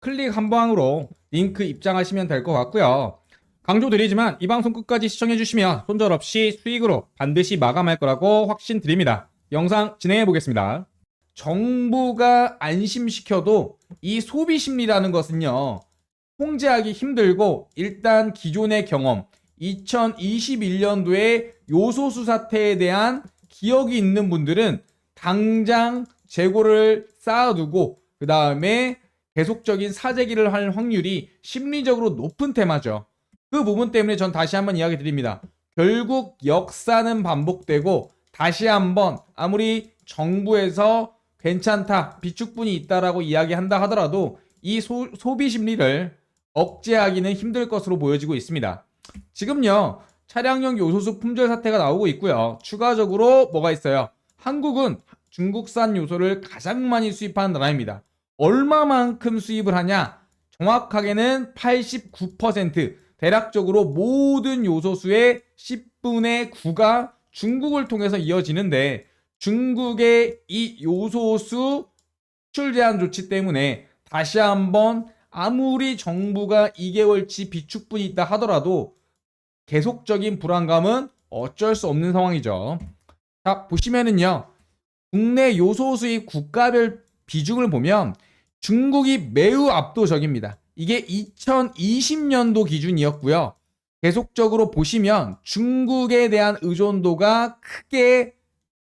클릭 한 방으로 링크 입장하시면 될 것 같고요. 강조드리지만 이 방송 끝까지 시청해주시면 손절 없이 수익으로 반드시 마감할 거라고 확신 드립니다. 영상 진행해 보겠습니다. 정부가 안심시켜도 이 소비 심리라는 것은요, 통제하기 힘들고 일단 기존의 경험, 2021년도에 요소수 사태에 대한 기억이 있는 분들은 당장 재고를 쌓아두고 그 다음에 계속적인 사재기를 할 확률이 심리적으로 높은 테마죠. 그 부분 때문에 전 다시 한번 이야기 드립니다. 결국 역사는 반복되고 다시 한번 아무리 정부에서 괜찮다, 비축분이 있다라고 이야기한다 하더라도 이 소, 소비 심리를 억제하기는 힘들 것으로 보여지고 있습니다. 지금요, 차량용 요소수 품절 사태가 나오고 있고요. 추가적으로 뭐가 있어요? 한국은 중국산 요소를 가장 많이 수입하는 나라입니다. 얼마만큼 수입을 하냐? 정확하게는 89%. 대략적으로 모든 요소수의 10분의 9가 중국을 통해서 이어지는데 중국의 이 요소수 수출 제한 조치 때문에 다시 한번 아무리 정부가 2개월치 비축분이 있다 하더라도 계속적인 불안감은 어쩔 수 없는 상황이죠. 자, 보시면은요. 국내 요소 수입 국가별 비중을 보면 중국이 매우 압도적입니다. 이게 2020년도 기준이었고요. 계속적으로 보시면 중국에 대한 의존도가 크게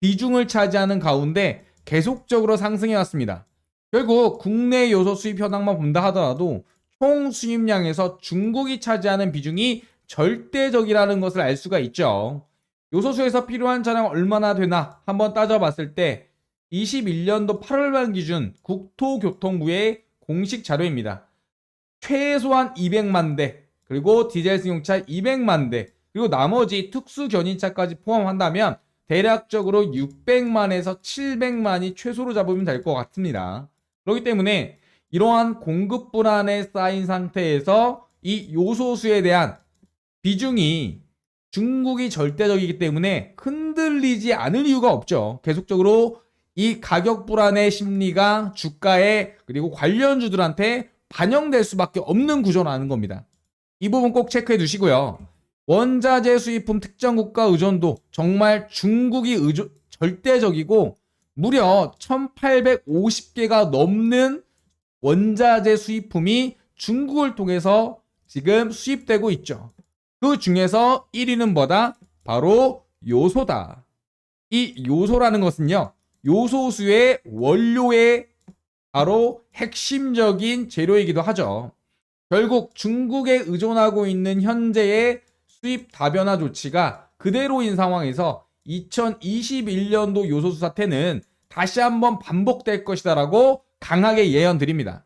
비중을 차지하는 가운데 계속적으로 상승해 왔습니다. 결국 국내 요소 수입 현황만 본다 하더라도 총 수입량에서 중국이 차지하는 비중이 절대적이라는 것을 알 수가 있죠. 요소수에서 필요한 차량 얼마나 되나 한번 따져봤을 때 21년도 8월 말 기준 국토교통부의 공식 자료입니다. 최소한 200만 대, 그리고 디젤 승용차 200만 대, 그리고 나머지 특수 견인차까지 포함한다면 대략적으로 600만에서 700만이 최소로 잡으면 될 것 같습니다. 그렇기 때문에 이러한 공급 불안에 쌓인 상태에서 이 요소수에 대한 비중이 중국이 절대적이기 때문에 흔들리지 않을 이유가 없죠. 계속적으로 이 가격 불안의 심리가 주가에 그리고 관련주들한테 반영될 수밖에 없는 구조라는 겁니다. 이 부분 꼭 체크해 두시고요. 원자재 수입품 특정 국가 의존도 정말 중국이 의존 절대적이고 무려 1850개가 넘는 원자재 수입품이 중국을 통해서 지금 수입되고 있죠. 그 중에서 1위는 뭐다? 바로 요소다. 이 요소라는 것은요, 요소수의 원료의 바로 핵심적인 재료이기도 하죠. 결국 중국에 의존하고 있는 현재의 수입 다변화 조치가 그대로인 상황에서 2021년도 요소수 사태는 다시 한번 반복될 것이다라고 강하게 예언드립니다.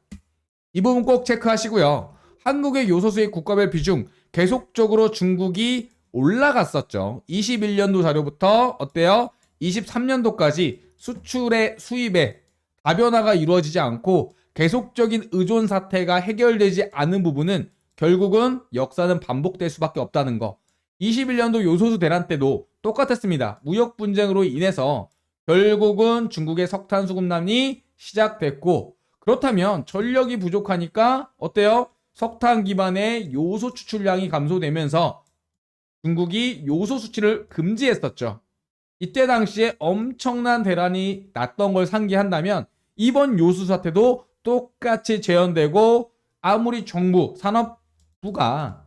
이 부분 꼭 체크하시고요. 한국의 요소수의 국가별 비중 계속적으로 중국이 올라갔었죠. 21년도 자료부터 어때요? 23년도까지 수출의 수입에 다변화가 이루어지지 않고 계속적인 의존 사태가 해결되지 않은 부분은 결국은 역사는 반복될 수밖에 없다는 거. 21년도 요소수 대란 때도 똑같았습니다. 무역 분쟁으로 인해서 결국은 중국의 석탄 수급난이 시작됐고 그렇다면 전력이 부족하니까 어때요? 석탄 기반의 요소 추출량이 감소되면서 중국이 요소 수출을 금지했었죠. 이때 당시에 엄청난 대란이 났던 걸 상기한다면 이번 요수 사태도 똑같이 재현되고 아무리 정부 산업부가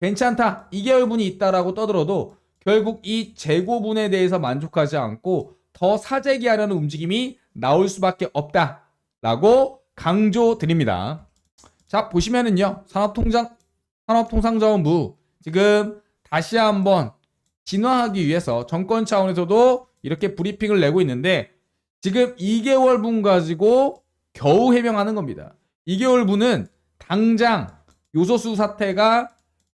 괜찮다 2개월분이 있다라고 떠들어도 결국 이 재고분에 대해서 만족하지 않고 더 사재기 하려는 움직임이 나올 수밖에 없다라고 강조드립니다. 자 보시면은요 산업통장 산업통상자원부 지금 다시 한번 진화하기 위해서 정권 차원에서도 이렇게 브리핑을 내고 있는데 지금 2개월분 가지고 겨우 해명하는 겁니다. 2개월분은 당장 요소수 사태가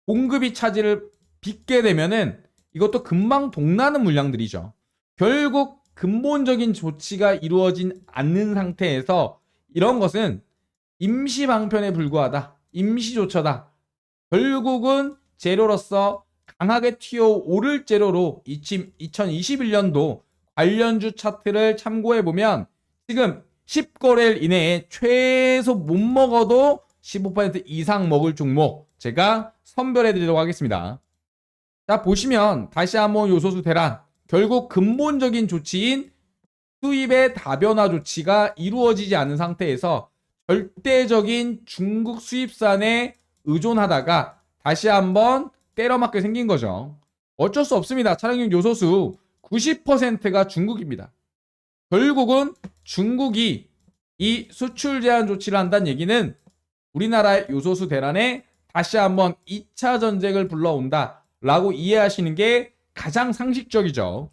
공급이 차질을 빚게 되면은 이것도 금방 동나는 물량들이죠. 결국 근본적인 조치가 이루어진 않는 상태에서 이런 것은 임시 방편에 불과하다. 임시 조처다. 결국은 재료로서 강하게 튀어오를 재료로 2021년도 관련주 차트를 참고해 보면 지금 10거래일 이내에 최소 못 먹어도 15% 이상 먹을 종목 제가 선별해 드리도록 하겠습니다. 자, 보시면 다시 한번 요소수 대란. 결국 근본적인 조치인 수입의 다변화 조치가 이루어지지 않은 상태에서 절대적인 중국 수입산에 의존하다가 다시 한번 때려맞게 생긴 거죠. 어쩔 수 없습니다. 차량용 요소수 90%가 중국입니다. 결국은 중국이 이 수출 제한 조치를 한다는 얘기는 우리나라의 요소수 대란에 다시 한번 2차 전쟁을 불러온다 라고 이해하시는 게 가장 상식적이죠.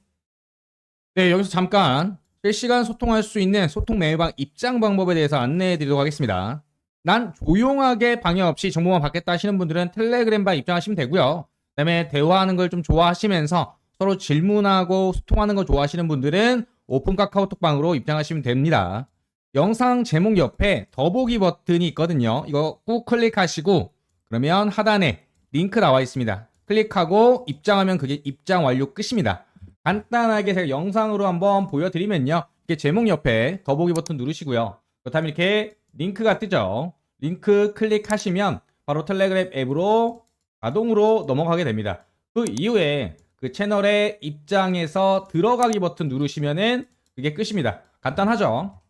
네, 여기서 잠깐 실시간 소통할 수 있는 소통 메일방 입장 방법에 대해서 안내해 드리도록 하겠습니다. 난 조용하게 방해 없이 정보만 받겠다 하시는 분들은 텔레그램방 입장하시면 되고요. 그다음에 대화하는 걸 좀 좋아하시면서 서로 질문하고 소통하는 거 좋아하시는 분들은 오픈 카카오톡방으로 입장하시면 됩니다. 영상 제목 옆에 더보기 버튼이 있거든요. 이거 꾹 클릭하시고 그러면 하단에 링크 나와 있습니다. 클릭하고 입장하면 그게 입장 완료 끝입니다. 간단하게 제가 영상으로 한번 보여드리면요. 이게 제목 옆에 더보기 버튼 누르시고요. 그렇다면 이렇게 링크가 뜨죠. 링크 클릭하시면 바로 텔레그램 앱으로 자동으로 넘어가게 됩니다. 그 이후에 그 채널의 입장에서 들어가기 버튼 누르시면은 그게 끝입니다. 간단하죠?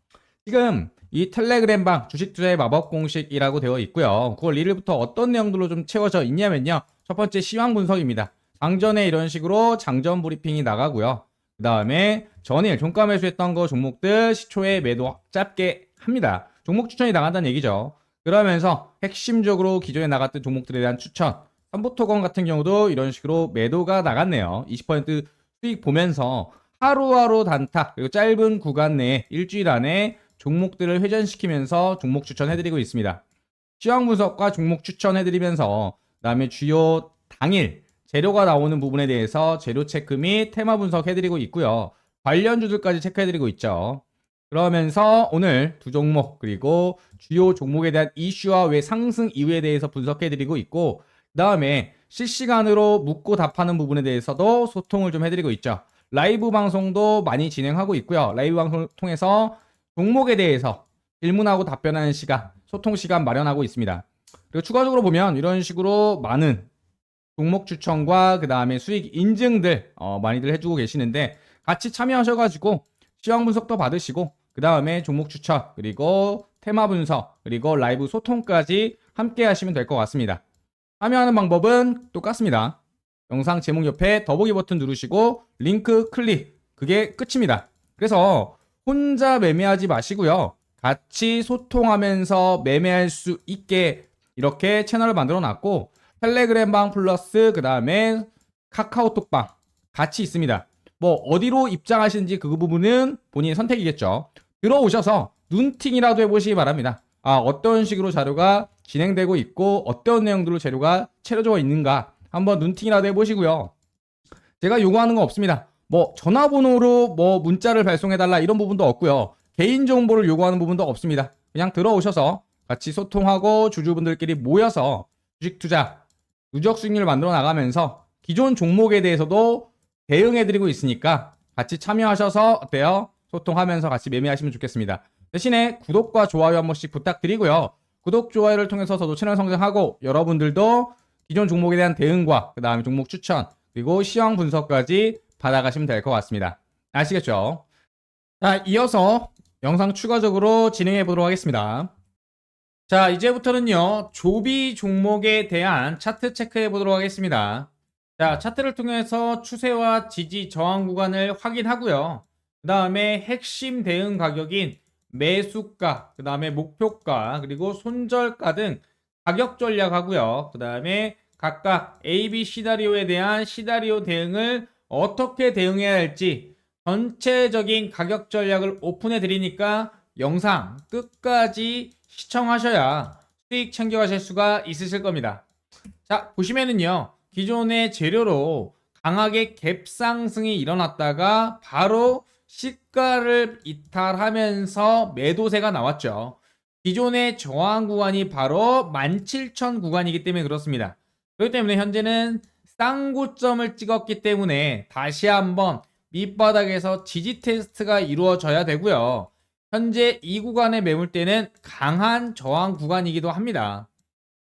지금 이 텔레그램 방 주식 투자의 마법 공식이라고 되어 있고요. 9월 1일부터 어떤 내용들로 좀 채워져 있냐면요. 첫 번째 시황 분석입니다. 장전에 이런 식으로 장전 브리핑이 나가고요. 그 다음에 전일 종가 매수했던 거 종목들 시초에 매도 짧게 합니다. 종목 추천이 나간다는 얘기죠. 그러면서 핵심적으로 기존에 나갔던 종목들에 대한 추천. 삼부토건 같은 경우도 이런 식으로 매도가 나갔네요. 20% 수익 보면서 하루하루 단타 그리고 짧은 구간 내에 일주일 안에 종목들을 회전시키면서 종목 추천해드리고 있습니다. 시황 분석과 종목 추천해드리면서 그다음에 주요 당일 재료가 나오는 부분에 대해서 재료 체크 및 테마 분석해드리고 있고요. 관련주들까지 체크해드리고 있죠. 그러면서 오늘 두 종목 그리고 주요 종목에 대한 이슈와 왜 상승 이유에 대해서 분석해드리고 있고 그 다음에 실시간으로 묻고 답하는 부분에 대해서도 소통을 좀 해드리고 있죠. 라이브 방송도 많이 진행하고 있고요. 라이브 방송을 통해서 종목에 대해서 질문하고 답변하는 시간, 소통 시간 마련하고 있습니다. 그리고 추가적으로 보면 이런 식으로 많은 종목 추천과 그 다음에 수익 인증들 어, 많이들 해주고 계시는데 같이 참여하셔가지고 시황 분석도 받으시고 그 다음에 종목 추천 그리고 테마 분석 그리고 라이브 소통까지 함께 하시면 될 것 같습니다. 참여하는 방법은 똑같습니다. 영상 제목 옆에 더보기 버튼 누르시고 링크 클릭 그게 끝입니다. 그래서 혼자 매매하지 마시고요. 같이 소통하면서 매매할 수 있게 이렇게 채널을 만들어 놨고 텔레그램 방 플러스 그 다음에 카카오톡 방 같이 있습니다. 뭐 어디로 입장하시는지 그 부분은 본인의 선택이겠죠. 들어오셔서 눈팅이라도 해보시기 바랍니다. 아 어떤 식으로 자료가 진행되고 있고 어떤 내용들로 재료가 채워져 있는가 한번 눈팅이라도 해보시고요. 제가 요구하는 거 없습니다. 뭐 전화번호로 뭐 문자를 발송해달라 이런 부분도 없고요. 개인 정보를 요구하는 부분도 없습니다. 그냥 들어오셔서 같이 소통하고 주주분들끼리 모여서 주식 투자 누적 수익률을 만들어 나가면서 기존 종목에 대해서도 대응해드리고 있으니까 같이 참여하셔서 어때요? 소통하면서 같이 매매하시면 좋겠습니다. 대신에 구독과 좋아요 한 번씩 부탁드리고요. 구독, 좋아요를 통해서 저도 채널 성장하고 여러분들도 기존 종목에 대한 대응과 그 다음에 종목 추천 그리고 시황 분석까지 받아가시면 될 것 같습니다. 아시겠죠? 자, 이어서 영상 추가적으로 진행해 보도록 하겠습니다. 자, 이제부터는요, 조비 종목에 대한 차트 체크해 보도록 하겠습니다. 자, 차트를 통해서 추세와 지지 저항 구간을 확인하고요. 그 다음에 핵심 대응 가격인 매수가, 그 다음에 목표가, 그리고 손절가 등 가격 전략하고요. 그 다음에 각각 A, B 시나리오에 대한 시나리오 대응을 어떻게 대응해야 할지 전체적인 가격 전략을 오픈해 드리니까 영상 끝까지 시청하셔야 수익 챙겨가실 수가 있으실 겁니다. 자, 보시면은요. 기존의 재료로 강하게 갭 상승이 일어났다가 바로 시가를 이탈하면서 매도세가 나왔죠. 기존의 저항 구간이 바로 17,000 구간이기 때문에 그렇습니다. 그렇기 때문에 현재는 쌍고점을 찍었기 때문에 다시 한번 밑바닥에서 지지 테스트가 이루어져야 되고요. 현재 이 구간의 매물대는 강한 저항 구간이기도 합니다.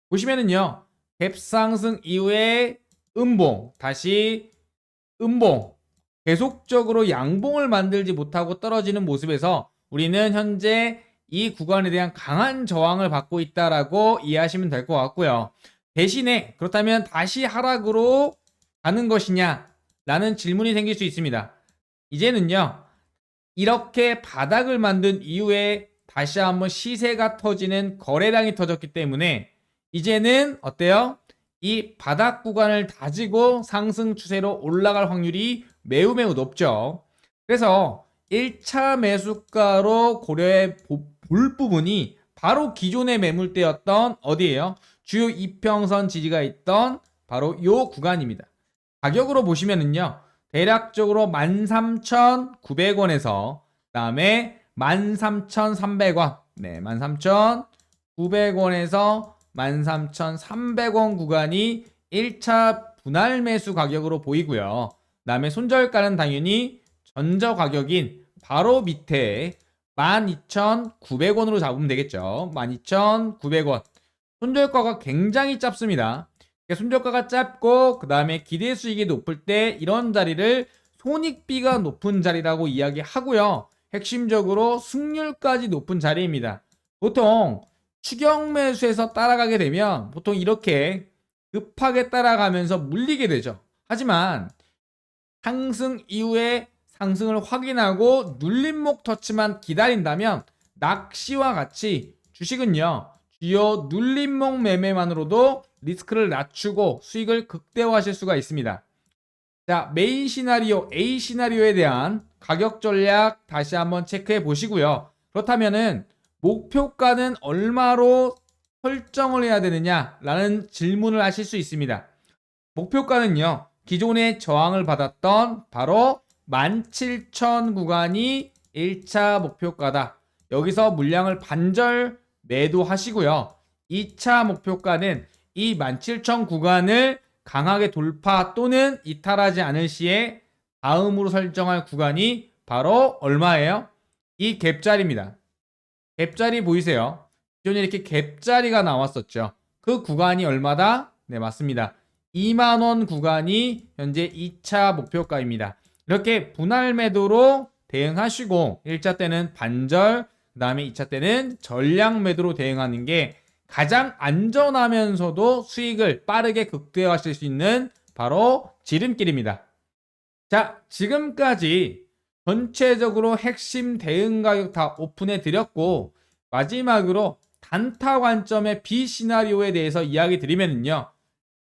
보시면은요. 갭 상승 이후에 음봉, 다시 음봉, 계속적으로 양봉을 만들지 못하고 떨어지는 모습에서 우리는 현재 이 구간에 대한 강한 저항을 받고 있다라고 이해하시면 될 것 같고요. 대신에 그렇다면 다시 하락으로 가는 것이냐? 라는 질문이 생길 수 있습니다. 이제는요, 이렇게 바닥을 만든 이후에 다시 한번 시세가 터지는 거래량이 터졌기 때문에 이제는 어때요? 이 바닥 구간을 다지고 상승 추세로 올라갈 확률이 매우 매우 높죠. 그래서 1차 매수가로 고려해 보- 볼 부분이 바로 기존의 매물대였던 어디예요? 주요 이평선 지지가 있던 바로 요 구간입니다. 가격으로 보시면은요. 대략적으로 13,900원에서 그다음에 13,300원. 네, 13,900원에서 13,300원 구간이 1차 분할 매수 가격으로 보이고요. 그다음에 손절가는 당연히 전저 가격인 바로 밑에 12,900원으로 잡으면 되겠죠. 12,900원. 손절가가 굉장히 짧습니다. 손절가가 짧고 그 다음에 기대 수익이 높을 때 이런 자리를 손익비가 높은 자리라고 이야기하고요. 핵심적으로 승률까지 높은 자리입니다. 보통 추경 매수에서 따라가게 되면 보통 이렇게 급하게 따라가면서 물리게 되죠. 하지만 상승 이후에 상승을 확인하고 눌림목 터치만 기다린다면 낚시와 같이 주식은요. 주요 눌림목 매매만으로도 리스크를 낮추고 수익을 극대화하실 수가 있습니다. 자, 메인 시나리오 A 시나리오에 대한 가격 전략 다시 한번 체크해 보시고요. 그렇다면은 목표가는 얼마로 설정을 해야 되느냐라는 질문을 하실 수 있습니다. 목표가는요. 기존의 저항을 받았던 바로 17,000 구간이 1차 목표가다. 여기서 물량을 반절 매도하시고요. 2차 목표가는 이 17,000 구간을 강하게 돌파 또는 이탈하지 않을 시에 다음으로 설정할 구간이 바로 얼마예요? 이 갭자리입니다. 갭자리 보이세요? 기존에 이렇게 갭자리가 나왔었죠. 그 구간이 얼마다? 네, 맞습니다. 2만원 구간이 현재 2차 목표가입니다. 이렇게 분할 매도로 대응하시고 1차 때는 반절, 그 다음에 2차 때는 전량 매도로 대응하는 게 가장 안전하면서도 수익을 빠르게 극대화하실 수 있는 바로 지름길입니다. 자, 지금까지 전체적으로 핵심 대응 가격 다 오픈해 드렸고 마지막으로 단타 관점의 B 시나리오에 대해서 이야기 드리면요.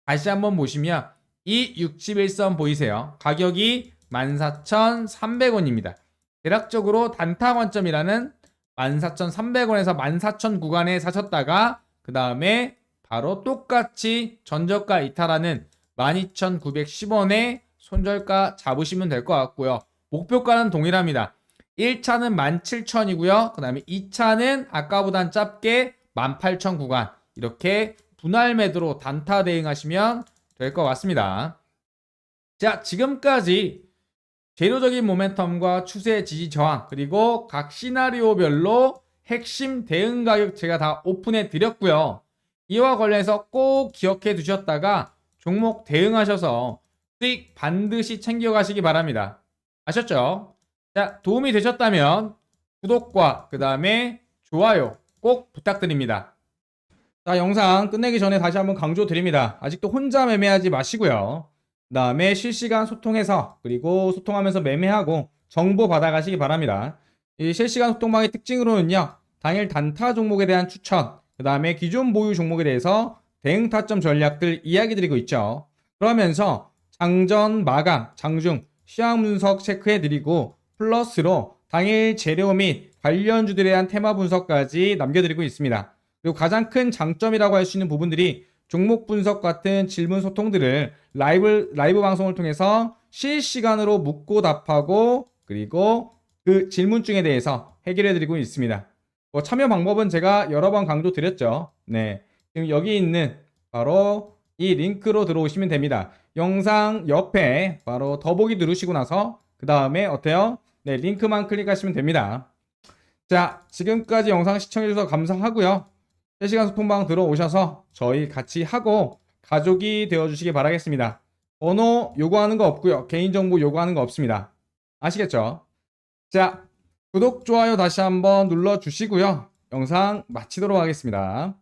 다시 한번 보시면 이 61선 보이세요? 가격이 14,300원입니다. 대략적으로 단타 관점이라는 14,300원에서 14,000 구간에 사셨다가 그 다음에 바로 똑같이 전저가 이탈하는 12,910원에 손절가 잡으시면 될 것 같고요. 목표가는 동일합니다. 1차는 17,000이고요. 그 다음에 2차는 아까보단 짧게 18,000 구간 이렇게 분할 매도로 단타 대응하시면 될 것 같습니다. 자, 지금까지 재료적인 모멘텀과 추세 지지 저항 그리고 각 시나리오별로 핵심 대응 가격 제가 다 오픈해 드렸고요. 이와 관련해서 꼭 기억해 두셨다가 종목 대응하셔서 수익 반드시 챙겨가시기 바랍니다. 아셨죠? 자, 도움이 되셨다면 구독과 그 다음에 좋아요 꼭 부탁드립니다. 자, 영상 끝내기 전에 다시 한번 강조드립니다. 아직도 혼자 매매하지 마시고요. 그 다음에 실시간 소통해서 그리고 소통하면서 매매하고 정보 받아가시기 바랍니다. 이 실시간 소통방의 특징으로는요. 당일 단타 종목에 대한 추천, 그 다음에 기존 보유 종목에 대해서 대응 타점 전략들 이야기 드리고 있죠. 그러면서 장전, 마감, 장중, 시황 분석 체크해 드리고 플러스로 당일 재료 및 관련주들에 대한 테마 분석까지 남겨드리고 있습니다. 그리고 가장 큰 장점이라고 할 수 있는 부분들이 종목 분석 같은 질문 소통들을 라이브 라이브 방송을 통해서 실시간으로 묻고 답하고 그리고 그 질문증에 대해서 해결해 드리고 있습니다. 뭐 참여 방법은 제가 여러 번 강조 드렸죠. 네. 지금 여기 있는 바로 이 링크로 들어오시면 됩니다. 영상 옆에 바로 더보기 누르시고 나서 그 다음에 어때요? 네, 링크만 클릭하시면 됩니다. 자, 지금까지 영상 시청해주셔서 감사하고요. 실시간 소통방 들어오셔서 저희 같이 하고 가족이 되어주시기 바라겠습니다. 번호 요구하는 거 없고요. 개인정보 요구하는 거 없습니다. 아시겠죠? 자, 구독, 좋아요 다시 한번 눌러주시고요. 영상 마치도록 하겠습니다.